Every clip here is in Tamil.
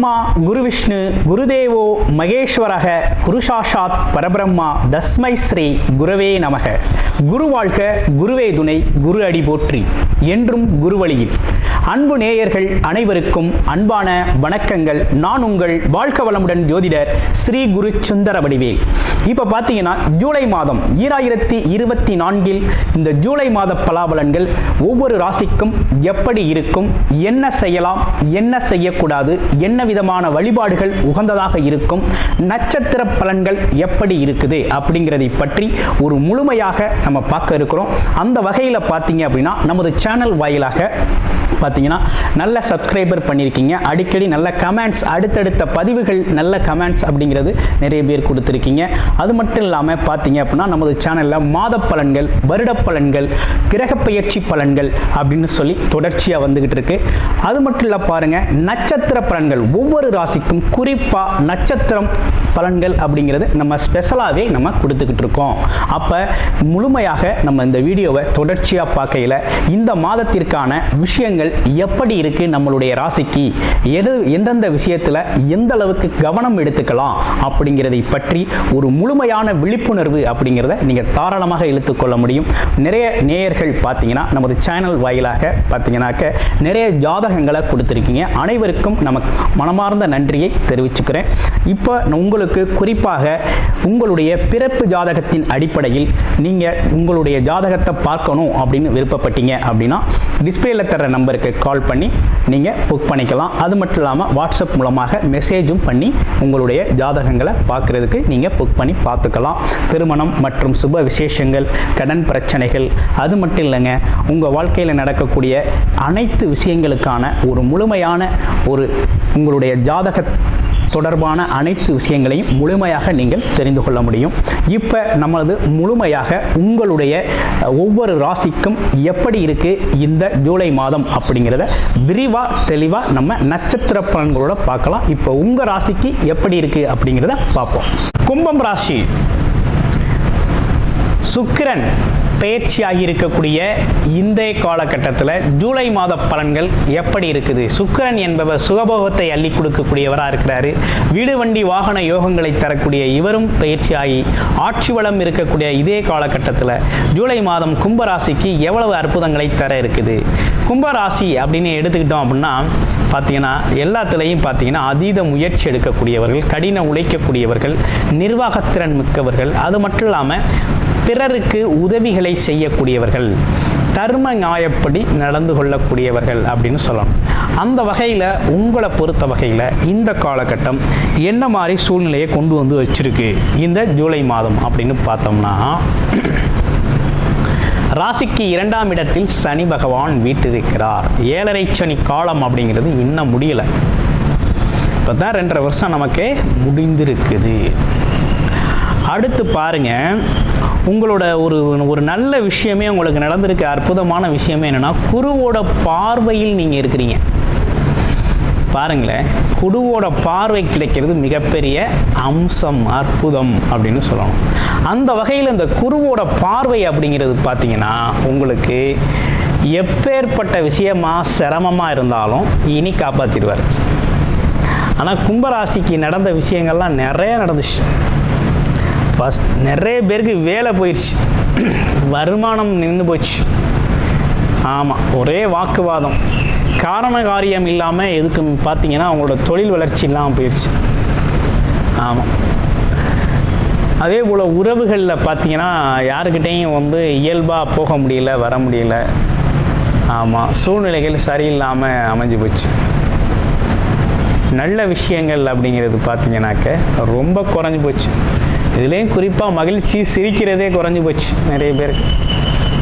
பிரம்மா குரு விஷ்ணு குருதேவோ மகேஸ்வரக குருசாஷாத் பரபிரம்மா தஸ்மை ஸ்ரீ குருவே நமக. குரு வாழ்க குருவே துணை குரு அடி போற்றி. என்றும் குருவழியில் அன்பு நேயர்கள் அனைவருக்கும் அன்பான வணக்கங்கள். நான் உங்கள் வாழ்க வளமுடன் ஜோதிடர் ஸ்ரீ குரு சுந்தர வடிவேல். இப்போ பார்த்தீங்கன்னா ஜூலை மாதம் ஈராயிரத்தி இருபத்தி நான்கில் இந்த ஜூலை மாத பலாபலன்கள் ஒவ்வொரு ராசிக்கும் எப்படி இருக்கும் என்ன செய்யலாம் என்ன செய்யக்கூடாது என்ன விதமான வழிபாடுகள் உகந்ததாக இருக்கும் நட்சத்திர பலன்கள் எப்படி இருக்குது அப்படிங்கிறதை பற்றி ஒரு முழுமையாக நம்ம பார்க்க இருக்கிறோம். அந்த வகையில் பார்த்தீங்க அப்படின்னா நமது சேனல் வாயிலாக பார்த்தீங்கன்னா நல்ல சப்ஸ்கிரைபர் பண்ணியிருக்கீங்க அடிக்கடி நல்ல கமெண்ட்ஸ் அடுத்தடுத்த பதிவுகள் நல்ல கமெண்ட்ஸ் அப்படிங்கிறது நிறைய பேர் கொடுத்துருக்கீங்க. அது மட்டும் இல்லாமல் பார்த்தீங்க அப்படின்னா நமது சேனலில் மாத பலன்கள் வருட பலன்கள் கிரக பயிற்சி பலன்கள் அப்படின்னு சொல்லி தொடர்ச்சியாக வந்துகிட்டு இருக்கு. அது மட்டும் இல்லை பாருங்கள் நட்சத்திர பலன்கள் ஒவ்வொரு ராசிக்கும் குறிப்பாக நட்சத்திரம் பலன்கள் அப்படிங்கிறது நம்ம ஸ்பெஷலாகவே நம்ம கொடுத்துக்கிட்டு இருக்கோம். அப்போ முழுமையாக நம்ம இந்த வீடியோவை தொடர்ச்சியாக பார்க்கையில் இந்த மாதத்திற்கான விஷயங்கள் எப்படி இருக்கு நம்மளுடைய ராசிக்கு? எது எந்தெந்த விஷயத்தில் எந்த அளவுக்கு கவனம் எடுத்துக்கலாம் அப்படிங்கிறதை பற்றி ஒரு முழுமையான விழிப்புணர்வு அப்படிங்கிறத நீங்கள் தாராளமாக இழுத்துக்கொள்ள முடியும். நிறைய நேயர்கள் பார்த்தீங்கன்னா நமது சேனல் வாயிலாக பார்த்தீங்கன்னாக்க நிறைய ஜாதகங்களை கொடுத்துருக்கீங்க. அனைவருக்கும் நமக்கு மனமார்ந்த நன்றியை தெரிவிச்சுக்கிறேன். இப்போ உங்களுக்கு குறிப்பாக உங்களுடைய பிறப்பு ஜாதகத்தின் அடிப்படையில் நீங்கள் உங்களுடைய ஜாதகத்தை பார்க்கணும் அப்படின்னு விருப்பப்பட்டீங்க அப்படின்னா டிஸ்பிளேல தர நம்பருக்கு கால் பண்ணி நீங்கள் புக் பண்ணிக்கலாம். அது மட்டும் இல்லாமல் வாட்ஸ்அப் மூலமாக மெசேஜும் பண்ணி உங்களுடைய ஜாதகங்களை பார்க்குறதுக்கு நீங்கள் புக் பண்ணி பார்த்துக்கலாம். திருமணம் மற்றும் சுப விசேஷங்கள் கடன் பிரச்சனைகள் அது மட்டும் இல்லைங்க உங்கள் வாழ்க்கையில் நடக்கக்கூடிய அனைத்து விஷயங்களுக்கான ஒரு முழுமையான ஒரு உங்களுடைய ஜாதக தொடர்பான அனைத்து விஷயங்களையும் முழுமையாக நீங்கள் தெரிந்து கொள்ள முடியும். இப்போ நம்மளது முழுமையாக உங்களுடைய ஒவ்வொரு ராசிக்கும் எப்படி இருக்குது இந்த ஜூலை மாதம் அப்படிங்கிறத விரிவாக தெளிவாக நம்ம நட்சத்திர பலன்களோட பார்க்கலாம். இப்போ உங்கள் ராசிக்கு எப்படி இருக்கு அப்படிங்கிறத பார்ப்போம். கும்பம் ராசி. சுக்கிரன் பயிற்சியாகி இருக்கக்கூடிய இந்த காலகட்டத்தில் ஜூலை மாத பலன்கள் எப்படி இருக்குது? சுக்கிரன் என்பவர் சுகபோகத்தை அள்ளி கொடுக்கக்கூடியவராக இருக்கிறாரு. வீடு வண்டி வாகன யோகங்களை தரக்கூடிய இவரும் பயிற்சியாகி ஆட்சி வளம் இருக்கக்கூடிய இதே காலகட்டத்தில் ஜூலை மாதம் கும்பராசிக்கு எவ்வளவு அற்புதங்களை தர இருக்குது? கும்பராசி அப்படின்னு எடுத்துக்கிட்டோம் அப்படின்னா பார்த்தீங்கன்னா எல்லாத்துலேயும் பார்த்தீங்கன்னா அதீத முயற்சி எடுக்கக்கூடியவர்கள் கடின உழைக்கக்கூடியவர்கள் நிர்வாகத்திறன் மிக்கவர்கள். அது மட்டும் இல்லாமல் பிறருக்கு உதவிகளை செய்யக்கூடியவர்கள் தர்ம நியாயப்படி நடந்து கொள்ளக்கூடியவர்கள் அப்படின்னு சொல்லலாம் அந்த வகையில் உங்களை பொறுத்த வகையில் இந்த காலகட்டம் என்ன மாதிரி சூழ்நிலையை கொண்டு வந்து வச்சிருக்கு? இந்த ஜூலை மாதம் அப்படின்னு பார்த்தோம்னா ராசிக்கு இரண்டாம் இடத்தில் சனி பகவான் வீட்டிருக்கிறார். ஏழரை சனி காலம் அப்படிங்கிறது இன்னும் முடியலை. இப்போ தான் ரெண்டரை வருஷம் நமக்கு முடிந்திருக்குது. அடுத்து பாருங்கள் உங்களோட ஒரு ஒரு நல்ல விஷயமே உங்களுக்கு நடந்திருக்க அற்புதமான விஷயமே என்னன்னா குருவோட பார்வையில் நீங்கள் இருக்கிறீங்க. பாருங்களேன் குருவோட பார்வை கிடைக்கிறது மிகப்பெரிய அம்சம் அற்புதம் அப்படின்னு சொல்லணும். அந்த வகையில் இந்த குருவோட பார்வை அப்படிங்கிறது பார்த்தீங்கன்னா உங்களுக்கு எப்பேற்பட்ட விஷயமா சிரமமாக இருந்தாலும் இனி காப்பாற்றிடுவார் ஆனால் கும்பராசிக்கு நடந்த விஷயங்கள்லாம் நிறைய நடந்துச்சு. ஃபஸ்ட் நிறைய பேருக்கு வேலை போயிடுச்சு. வருமானம் நின்று போச்சு. ஆமாம் ஒரே வாக்குவாதம். காரண காரியம் இல்லாமல் எதுக்கு பார்த்தீங்கன்னா அவங்களோட தொழில் வளர்ச்சி இல்லாமல் போயிடுச்சு. ஆமாம் அதே போல் உறவுகளில் பார்த்தீங்கன்னா யாருக்கிட்டேயும் வந்து இயல்பாக போக முடியல வர முடியல. ஆமாம் சூழ்நிலைகள் சரியில்லாமல் அமைஞ்சு போச்சு. நல்ல விஷயங்கள் அப்படிங்கிறது பார்த்தீங்கன்னாக்க ரொம்ப குறைஞ்சி போச்சு. இதுலேயும் குறிப்பாக மகிழ்ச்சி சிரிக்கிறதே குறைஞ்சி போச்சு நிறைய பேருக்கு.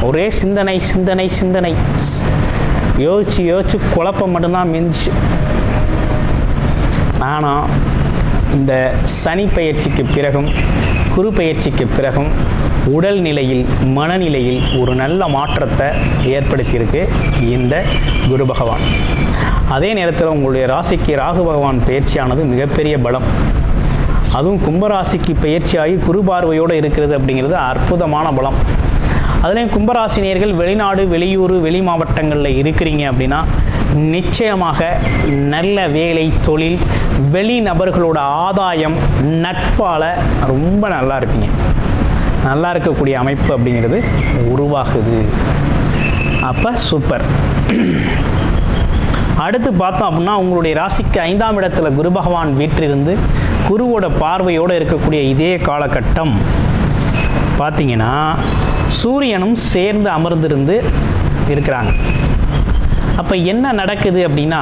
ஒரே சிந்தனை சிந்தனை சிந்தனை. யோசித்து யோசித்து குழப்பம் மட்டும்தான் மிஞ்சிச்சு. ஆனால் இந்த சனி பயிற்சிக்கு பிறகும் குரு பயிற்சிக்கு பிறகும் உடல் நிலையில் மனநிலையில் ஒரு நல்ல மாற்றத்தை ஏற்படுத்தியிருக்கு இந்த குரு பகவான். அதே நேரத்தில் உங்களுடைய ராசிக்கு ராகு பகவான் பயிற்சியானது மிகப்பெரிய பலம். அதுவும் கும்பராசிக்கு பயிற்சியாகி குரு பார்வையோடு இருக்கிறது அப்படிங்கிறது அற்புதமான பலம். அதுலேயும் கும்பராசினியர்கள் வெளிநாடு வெளியூர் வெளி மாவட்டங்களில் இருக்கிறீங்க அப்படின்னா நிச்சயமாக நல்ல வேலை தொழில் வெளி நபர்களோட ஆதாயம் நட்பால் ரொம்ப நல்லா இருப்பீங்க. நல்லா இருக்கக்கூடிய அமைப்பு அப்படிங்கிறது உருவாகுது. அப்போ சூப்பர் அடுத்து பார்த்தோம் அப்படின்னா உங்களுடைய ராசிக்கு ஐந்தாம் இடத்துல குரு பகவான் வீற்றிருந்து குருவோட பார்வையோடு இருக்கக்கூடிய இதே காலகட்டம். பார்த்தீங்கன்னா சூரியனும் சேர்ந்து அமர்ந்திருந்து இருக்கிறாங்க. அப்போ என்ன நடக்குது அப்படின்னா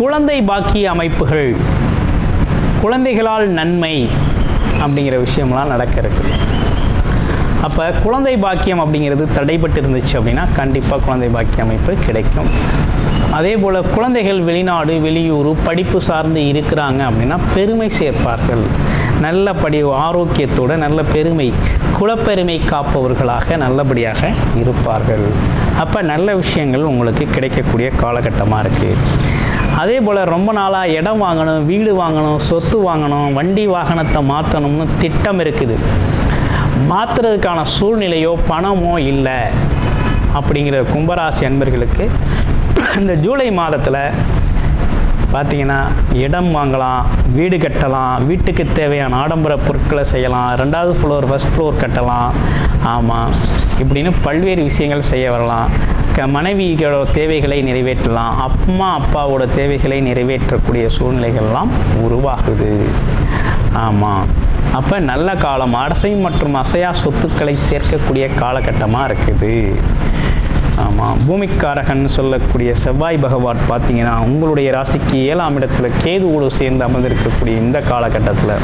குழந்தை பாக்கிய அமைப்புகள் குழந்தைகளால் நன்மை அப்படிங்கிற விஷயம்லாம் நடக்க இருக்குது அப்போ குழந்தை பாக்கியம் அப்படிங்கிறது தடைபட்டு இருந்துச்சு அப்படின்னா கண்டிப்பாக குழந்தை பாக்கிய அமைப்பு கிடைக்கும். அதே போல் குழந்தைகள் வெளிநாடு வெளியூர் படிப்பு சார்ந்து இருக்கிறாங்க அப்படின்னா பெருமை சேர்ப்பார்கள். நல்லபடி ஆரோக்கியத்தோடு ஆரோக்கியத்தோட நல்ல பெருமை குலப்பெருமை காப்பவர்களாக நல்லபடியாக இருப்பார்கள். அப்போ நல்ல விஷயங்கள் உங்களுக்கு கிடைக்கக்கூடிய காலகட்டமாக இருக்குது அதே போல் ரொம்ப நாளாக இடம் வாங்கணும் வீடு வாங்கணும் சொத்து வாங்கணும் வண்டி வாகனத்தை மாற்றணும்னு திட்டம் இருக்குது. மாற்றுறதுக்கான சூழ்நிலையோ பணமோ இல்லை. அப்படிங்கிற கும்பராசி அன்பர்களுக்கு இந்த ஜூலை மாதத்தில் பார்த்தீங்கன்னா இடம் வாங்கலாம் வீடு கட்டலாம் வீட்டுக்கு தேவையான ஆடம்பர பொருட்களை செய்யலாம் ரெண்டாவது ஃப்ளோர் ஃபஸ்ட் ஃப்ளோர் கட்டலாம். ஆமாம் இப்படின்னு பல்வேறு விஷயங்கள் செய்ய வரலாம். க மனைவியோட தேவைகளை நிறைவேற்றலாம். அம்மா அப்பாவோட தேவைகளை நிறைவேற்றக்கூடிய சூழ்நிலைகள்லாம் உருவாகுது. ஆமாம் அப்போ நல்ல காலம் அரசை மற்றும் அசையா சொத்துக்களை சேர்க்கக்கூடிய காலகட்டமாக இருக்குது. ஆமாம் பூமிக்காரகன் சொல்லக்கூடிய செவ்வாய் பகவான் பார்த்தீங்கன்னா உங்களுடைய ராசிக்கு ஏழாம் இடத்துல கேதுவோடு சேர்ந்து அமர்ந்திருக்கக்கூடிய இந்த காலகட்டத்தில்.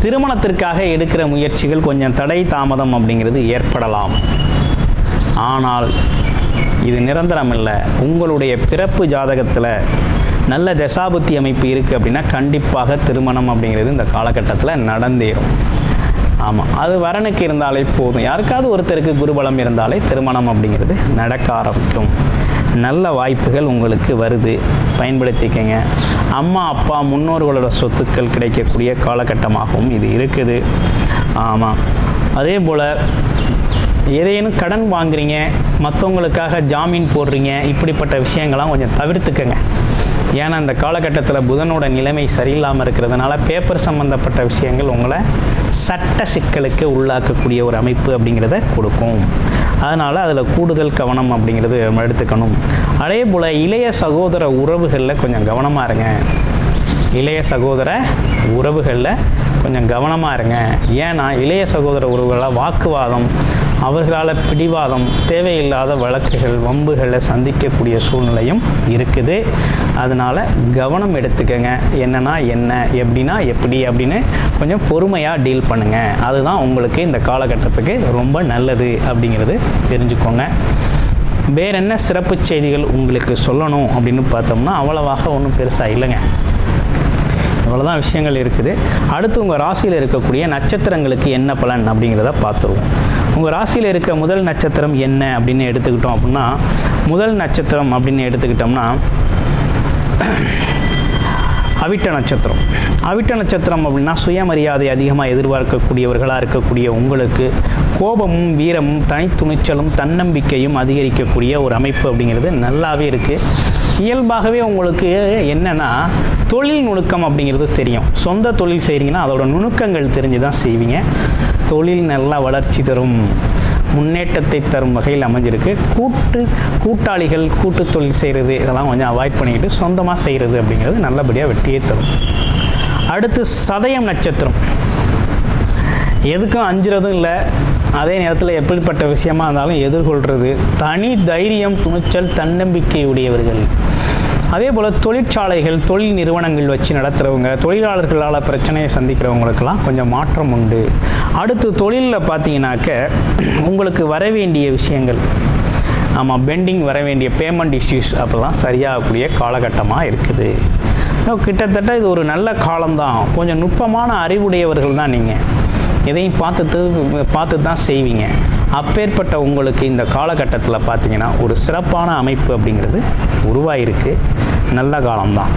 திருமணத்திற்காக எடுக்கிற முயற்சிகள் கொஞ்சம் தடை தாமதம் அப்படிங்கிறது ஏற்படலாம். ஆனால் இது நிரந்தரம் இல்லை. உங்களுடைய பிறப்பு ஜாதகத்தில் நல்ல தசாபுத்தி அமைப்பு இருக்குது அப்படின்னா கண்டிப்பாக திருமணம் அப்படிங்கிறது இந்த காலகட்டத்தில் நடந்தேறும். ஆமாம் அது வரனுக்கு இருந்தாலே போதும். யாருக்காவது ஒருத்தருக்கு குருபலம் இருந்தாலே திருமணம் அப்படிங்கிறது நடக்க ஆரம்பிக்கும். நல்ல வாய்ப்புகள் உங்களுக்கு வருது. பயன்படுத்திக்கங்க. அம்மா அப்பா முன்னோர்களோட சொத்துக்கள் கிடைக்கக்கூடிய காலகட்டமாகவும் இது இருக்குது. ஆமாம் அதே போல் ஏதேனும் கடன் வாங்குறீங்க மற்றவங்களுக்காக ஜாமீன் போடுறீங்க இப்படிப்பட்ட விஷயங்கள்லாம் கொஞ்சம் தவிர்த்துக்கங்க. ஏன்னா அந்த காலகட்டத்தில் புதனோட நிலைமை சரியில்லாமல் இருக்கிறதுனால பேப்பர் சம்மந்தப்பட்ட விஷயங்கள் உங்களை சட்ட சிக்கலுக்கு உள்ளாக்கக்கூடிய ஒரு அமைப்பு அப்படிங்கிறத கொடுக்கும். அதனால் அதில் கூடுதல் கவனம் அப்படிங்கிறது நம்ம எடுத்துக்கணும். அதே போல் இளைய சகோதர உறவுகளில் கொஞ்சம் கவனமாக இருங்க. இளைய சகோதர உறவுகளில் கொஞ்சம் கவனமாக இருங்க. ஏன்னா இளைய சகோதர உறவுகளில் வாக்குவாதம் அவர்களால் பிடிவாதம் தேவையில்லாத வழக்குகள் வம்புகளை சந்திக்கக்கூடிய சூழ்நிலையும் இருக்குது. அதனால் கவனம் எடுத்துக்கங்க. என்னன்னா என்ன எப்படின்னா எப்படி அப்படின்னு கொஞ்சம் பொறுமையாக டீல் பண்ணுங்கள் அதுதான் உங்களுக்கு இந்த காலகட்டத்துக்கு ரொம்ப நல்லது அப்படிங்கிறது தெரிஞ்சுக்கோங்க. வேற என்ன சிறப்பு செய்திகள் உங்களுக்கு சொல்லணும் அப்படின்னு பார்த்தோம்னா அவ்வளவாக ஒன்றும் பெருசாக இல்லைங்க. இவ்வளோதான் விஷயங்கள் இருக்குது. அடுத்து உங்கள் ராசியில் இருக்கக்கூடிய நட்சத்திரங்களுக்கு என்ன பலன் அப்படிங்கிறத பார்த்துருவோம். உங்கள் ராசியில் இருக்க முதல் நட்சத்திரம் என்ன அப்படின்னு எடுத்துக்கிட்டோம் அப்படின்னா முதல் நட்சத்திரம் அப்படின்னு எடுத்துக்கிட்டோம்னா அவிட்ட நட்சத்திரம். அவிட்ட நட்சத்திரம் அப்படின்னா சுயமரியாதை அதிகமாக எதிர்பார்க்கக்கூடியவர்களாக இருக்கக்கூடிய உங்களுக்கு கோபமும் வீரமும் தனித்துணிச்சலும் தன்னம்பிக்கையும் அதிகரிக்கக்கூடிய ஒரு அமைப்பு அப்படிங்கிறது நல்லாவே இருக்குது இயல்பாகவே உங்களுக்கு என்னென்னா தொழில் நுணுக்கம் அப்படிங்கிறது தெரியும். சொந்த தொழில் செய்கிறீங்கன்னா அதோட நுணுக்கங்கள் தெரிஞ்சு தான் செய்வீங்க. தொழில் நல்லா வளர்ச்சி தரும் முன்னேற்றத்தை தரும் வகையில் அமைஞ்சிருக்கு. கூட்டு கூட்டாளிகள் கூட்டு தொழில் செய்கிறது இதெல்லாம் கொஞ்சம் அவாய்ட் பண்ணிக்கிட்டு சொந்தமாக செய்கிறது அப்படிங்கிறது நல்லபடியாக வெற்றியை தரும். அடுத்து சதயம் நட்சத்திரம். எதுக்கும் அஞ்சுறதும் இல்லை. அதே நேரத்தில் எப்படிப்பட்ட விஷயமா இருந்தாலும் எதிர்கொள்கிறது தனி தைரியம் துணிச்சல் தன்னம்பிக்கை உடையவர்கள். அதே போல் தொழிற்சாலைகள் தொழில் நிறுவனங்கள் வச்சு நடத்துகிறவங்க தொழிலாளர்களால் பிரச்சனையை சந்திக்கிறவங்களுக்கெல்லாம் கொஞ்சம் மாற்றம் உண்டு. அடுத்து தொழிலில் பார்த்தீங்கன்னாக்க உங்களுக்கு வர வேண்டிய விஷயங்கள். ஆமாம் பெண்டிங் வர வேண்டிய பேமெண்ட் இஷ்யூஸ் அப்போல்லாம் சரியாகக்கூடிய காலகட்டமாக இருக்குது. கிட்டத்தட்ட இது ஒரு நல்ல காலம்தான். கொஞ்சம் நுட்பமான அறிவுடையவர்கள் தான் நீங்கள் எதையும் பார்த்துட்டு பார்த்து தான் செய்வீங்க. அப்பேற்பட்ட உங்களுக்கு இந்த காலகட்டத்தில் பார்த்திங்கன்னா ஒரு சிறப்பான அமைப்பு அப்படிங்கிறது உருவாயிருக்கு. நல்ல காலம்தான்.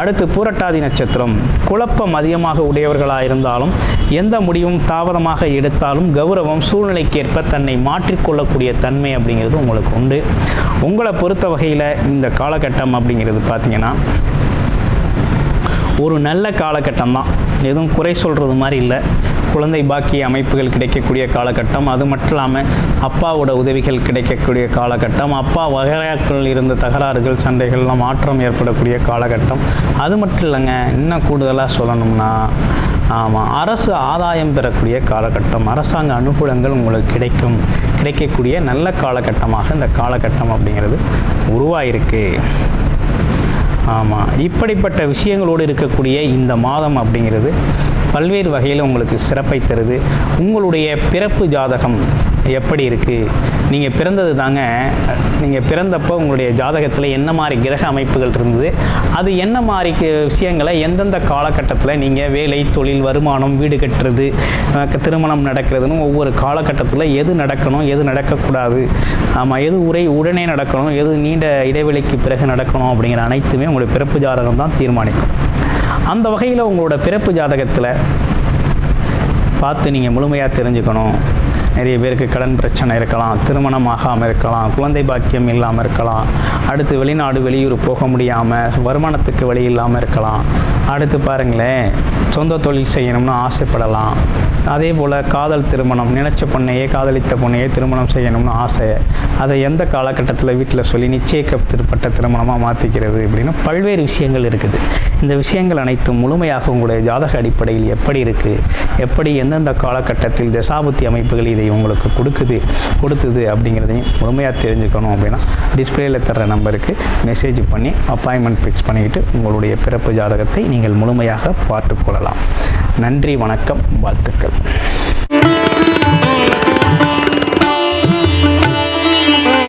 அடுத்து பூரட்டாதி நட்சத்திரம். குழப்பம் அதிகமாக உடையவர்களாக இருந்தாலும் எந்த முடிவும் தாமதமாக எடுத்தாலும் கௌரவம் சூழ்நிலைக்கேற்ப தன்னை மாற்றிக்கொள்ளக்கூடிய தன்மை அப்படிங்கிறது உங்களுக்கு உண்டு. உங்களை பொறுத்த வகையில் இந்த காலகட்டம் அப்படிங்கிறது பார்த்தீங்கன்னா ஒரு நல்ல காலகட்டம் தான் எதுவும் குறை சொல்கிறது மாதிரி இல்லை. குழந்தை பாக்கிய அமைப்புகள் கிடைக்கக்கூடிய காலகட்டம். அது மட்டும் இல்லாமல் அப்பாவோட உதவிகள் கிடைக்கக்கூடிய காலகட்டம். அப்பா வகையாக்கள் இருந்த தகராறுகள் சண்டைகள்லாம் மாற்றம் ஏற்படக்கூடிய காலகட்டம். அது மட்டும் இல்லைங்க இன்னும் கூடுதலாக சொல்லணும்னா ஆமாம் அரசு ஆதாயம் பெறக்கூடிய காலகட்டம். அரசாங்க அனுகூலங்கள் உங்களுக்கு கிடைக்கும். கிடைக்கக்கூடிய நல்ல காலகட்டமாக இந்த காலகட்டம் அப்படிங்கிறது உருவாயிருக்கு. ஆமாம் இப்படிப்பட்ட விஷயங்களோடு இருக்கக்கூடிய இந்த மாதம் அப்படிங்கிறது பல்வேறு வகையில் உங்களுக்கு சிறப்பை தருது. உங்களுடைய பிறப்பு ஜாதகம் எப்படி இருக்குது நீங்கள் பிறந்தது தாங்க நீங்கள் பிறந்தப்போ உங்களுடைய ஜாதகத்தில் என்ன மாதிரி கிரக அமைப்புகள் இருந்தது? அது என்ன மாதிரி விஷயங்களை எந்தெந்த காலகட்டத்தில் நீங்கள் வேலை தொழில் வருமானம் வீடு கட்டுறது திருமணம் நடக்கிறதுன்னு ஒவ்வொரு காலகட்டத்தில் எது நடக்கணும் எது நடக்கக்கூடாது? ஆமாம் எது உரை உடனே நடக்கணும் எது நீண்ட இடைவெளிக்கு பிறகு நடக்கணும் அப்படிங்கிற அனைத்துமே உங்களுடைய பிறப்பு ஜாதகம் தான் தீர்மானிக்கும். அந்த வகையில் உங்களோட பிறப்பு ஜாதகத்தில் பார்த்து நீங்கள் முழுமையாக தெரிஞ்சுக்கணும். நிறைய பேருக்கு கடன் பிரச்சனை இருக்கலாம் திருமணம் ஆகாமல் இருக்கலாம் குழந்தை பாக்கியம் இல்லாமல் இருக்கலாம் அடுத்து வெளிநாடு வெளியூர் போக முடியாமல் வருமானத்துக்கு வழி இல்லாமல் இருக்கலாம். அடுத்து பாருங்களேன் சொந்த தொழில் செய்யணும்னு ஆசைப்படலாம். அதே போல் காதல் திருமணம் நினச்ச பொண்ணையே காதலித்த பொண்ணையே திருமணம் செய்யணும்னு ஆசை. அதை எந்த காலகட்டத்தில் வீட்டில் சொல்லி நிச்சயிக்கப்பட்ட திருமணமாக மாற்றிக்கிறது அப்படின்னு பல்வேறு விஷயங்கள் இருக்குது. இந்த விஷயங்கள் அனைத்தும் முழுமையாக உங்களுடைய ஜாதக அடிப்படையில் எப்படி இருக்குது எப்படி எந்தெந்த காலகட்டத்தில் தசாபுத்தி அமைப்புகள் இதை உங்களுக்கு கொடுக்குது கொடுத்தது அப்படிங்கிறதையும் முழுமையாக தெரிஞ்சுக்கணும் அப்படின்னா டிஸ்பிளேயில் தர்ற நம்பருக்கு மெசேஜ் பண்ணி அப்பாயின்மெண்ட் ஃபிக்ஸ் பண்ணிக்கிட்டு உங்களுடைய பிறப்பு ஜாதகத்தை நீங்கள் முழுமையாக பார்த்துக் கொள்ளலாம். நன்றி வணக்கம் வாழ்த்துக்கள்.